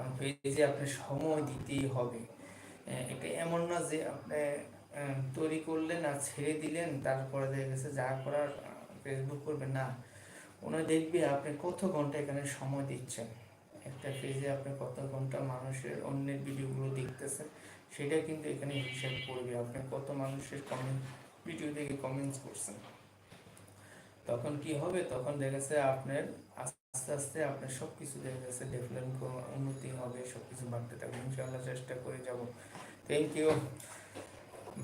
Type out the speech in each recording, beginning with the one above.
কারণ পেজে আপনি সময় দিতেই হবে। এটা এমন না যে আপনি তৈরি করলেন আর ছেড়ে দিলেন, তারপরে দেখা গেছে যা করার ফেসবুক করবেন, না। ওনার দেখবে আপনি কত ঘণ্টা এখানে সময় দিচ্ছেন? একটা পেজে আপনি কত ঘণ্টা মানুষের অন্যের ভিডিওগুলো দেখতেছেন, সেটা কিন্তু এখানে হিসাব করবে। আপনি কত মানুষের কমেন্ট ভিডিও দেখে কমেন্টস করছেন। তখন কি হবে? তখন দেখা যাচ্ছে আপনার আস্তে আস্তে আপনার সব কিছু দেখা যাচ্ছে ডেভেলপ উন্নতি হবে সব কিছু বাড়তে থাকবে। ইনশাআল্লাহ চেষ্টা করে যাব। থ্যাংক ইউ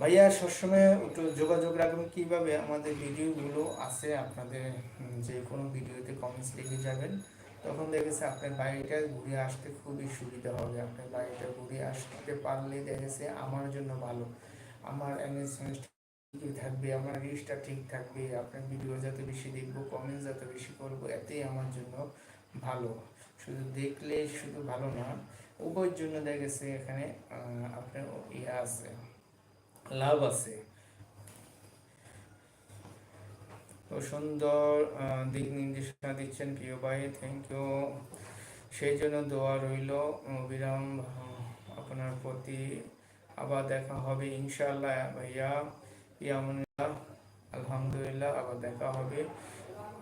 ভাইয়া, সবসময় একটু যোগাযোগ রাখবেন কীভাবে আমাদের ভিডিওগুলো আছে আপনাদের যে কোনো ভিডিওতে কমেন্টস লিখে যাবেন। তখন দেখেছে আপনার বাড়িটা ঘুরে আসতে খুবই সুবিধা হবে। আপনার বাড়িটা ঘুরে আসতে পারলে দেখেছে আমার জন্য ভালো। আমার এঙ্গেজমেন্ট ঠিক থাকবে, আমার রিচটা ঠিক থাকবে, আপনার ভিডিও যাতে বেশি দেখব কমেন্টস যাতে বেশি করব, এতেই আমার জন্য ভালো। শুধু দেখলে শুধু ভালো না, উভয়ের জন্য দেখেছে এখানে আপনার ইয়ে আছে, লাভ আছে। তো সুন্দর দিক নির্দেশনা দিচ্ছেন প্রিয় ভাই থ্যাংক ইউ সেই জন্য দোয়া রইল অবিরাম আপনার প্রতি। আবার দেখা হবে ইনশাল্লাহ ভাইয়া। ইয়ামুল্লাহ আলহামদুলিল্লাহ, আবার দেখা হবে।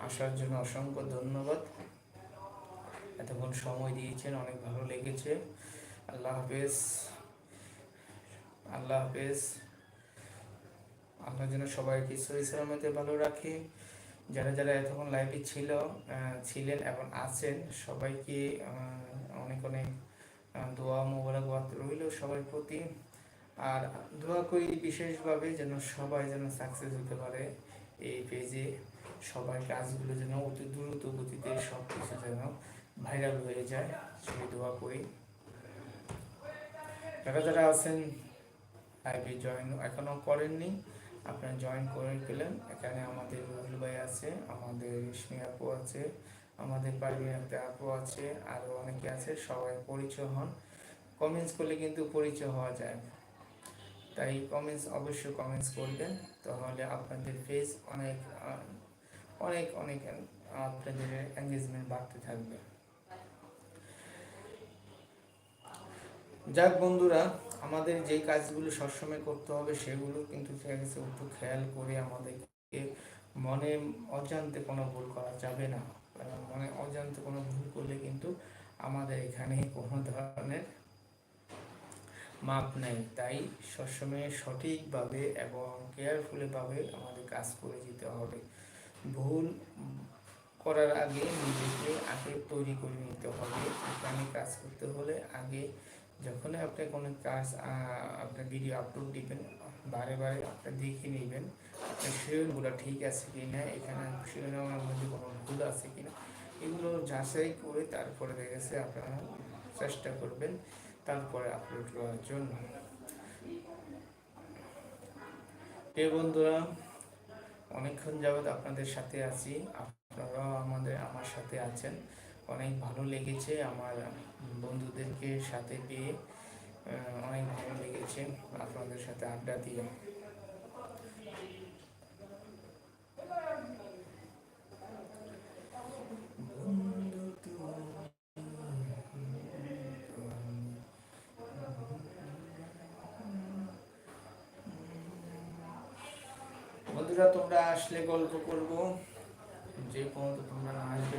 আসার জন্য অসংখ্য ধন্যবাদ। এতক্ষণ সময় দিয়েছেন, অনেক ভালো লেগেছে। আল্লাহ হাফেজ। আল্লাহ হাফেজ। আপনার জন্য সবাইকে সহি সালামতে ভালো রাখে। যারা যারা এতক্ষণ লাইভে ছিল ছিলেন এবং আছেন, সবাইকে অনেক অনেক দোয়া, মোবারকবাদ রইল সবার প্রতি। আর দোয়া করি বিশেষভাবে যেন সবাই যেন সাকসেস হতে পারে এই পেজে সবার কাজগুলো যেন অতি দ্রুত গতিতে সব কিছু যেন ভাইরাল হয়ে যায়, সেই দোয়া করি। যারা যারা আছেন লাইভে জয়েন এখনও করেননি, আপনারা জয়েন করে পেলেন এখানে আমাদের রুহুল ভাই আছে, আমাদের রেশমি আপু আছে, আমাদের একটা আপু আছে আরও অনেকে আছে, সবাই পরিচয় হন। কমেন্টস করলে কিন্তু পরিচয় হওয়া যায়। তাই কমেন্টস অবশ্যই কমেন্টস করবেন। তাহলে আপনাদের ফেস অনেক অনেক অনেক, আপনাদের এঙ্গেজমেন্ট বাড়তে থাকবে। যাক বন্ধুরা, আমাদের যেই কাজগুলো সবসময় করতে হবে সেগুলো কিন্তু একটু খেয়াল করে আমাদেরকে মনে অজান্তে কোনো ভুল করা যাবে না। মনে অজান্তে কোনো ভুল করলে কিন্তু আমাদের এখানে কোনো ধরনের মাপ নেই, তাই সবসময় সঠিকভাবে এবং কেয়ারফুলিভাবে আমাদের কাজ করে যেতে হবে। ভুল করার আগে নিজেকে আগে তৈরি করে নিতে হবে। এখানে কাজ করতে হলে আগে যখনই আপনি কোনো কাজ আপনার ভিডিও আপলোড দিবেন, বারে বারে আপনি দেখে নেবেন আপনার শিরোনগুলো ঠিক আছে কি না এখানে শিরোনামের মধ্যে কোনো ভুল আছে কি না এগুলো যাচাই করে তারপরে দেখেছে আপনারা চেষ্টা করবেন। তারপরে আপলোড করার জন্য। প্রিয় বন্ধুরা, অনেকক্ষণ যাবৎ আপনাদের সাথে আছি। আপনারাও আমাদের, আমার সাথে আছেন। অনেক ভালো লেগেছে আমার বন্ধুদেরকে সাথে পেয়ে। অনেক ভালো লেগেছে আপনাদের সাথে আড্ডা দিয়ে। বন্ধুরা, তোমরা আসলে গল্প করব। যে পর্যন্ত তোমরা না আসবে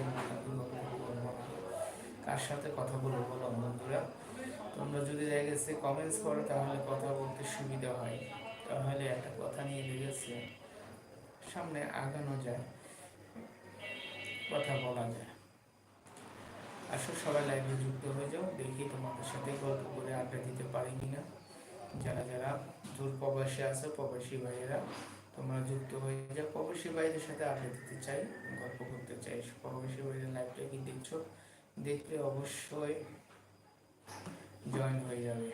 কার সাথে কথা বলব বলো বন্ধুরা? তোমরা যদি গেছে কমেন্টস করো, তাহলে কথা বলতে সুবিধা হয়। তাহলে একটা কথা নিয়ে লেগেছে সামনে আগানো যায়। কথা বলা যায়। আসো সবাই লাইভে যুক্ত হয়ে যাও, দেখি তোমাদের সাথে গল্প করে আড্ডা দিতে পারি কিনা। যারা যারা দূর প্রবাসী আছে, প্রবাসী ভাইয়েরা তোমরা যুক্ত হয়ে যাও। প্রবাসী ভাইদের সাথে আড্ডা দিতে চাই, গল্প করতে চাই। প্রবাসী ভাইদের লাইভটা কি দেখছ, দেখলে অবশ্যই জয়েন হয়ে যাবে।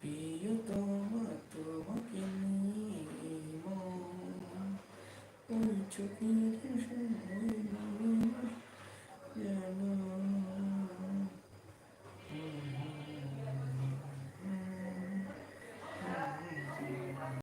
প্রিয়তমা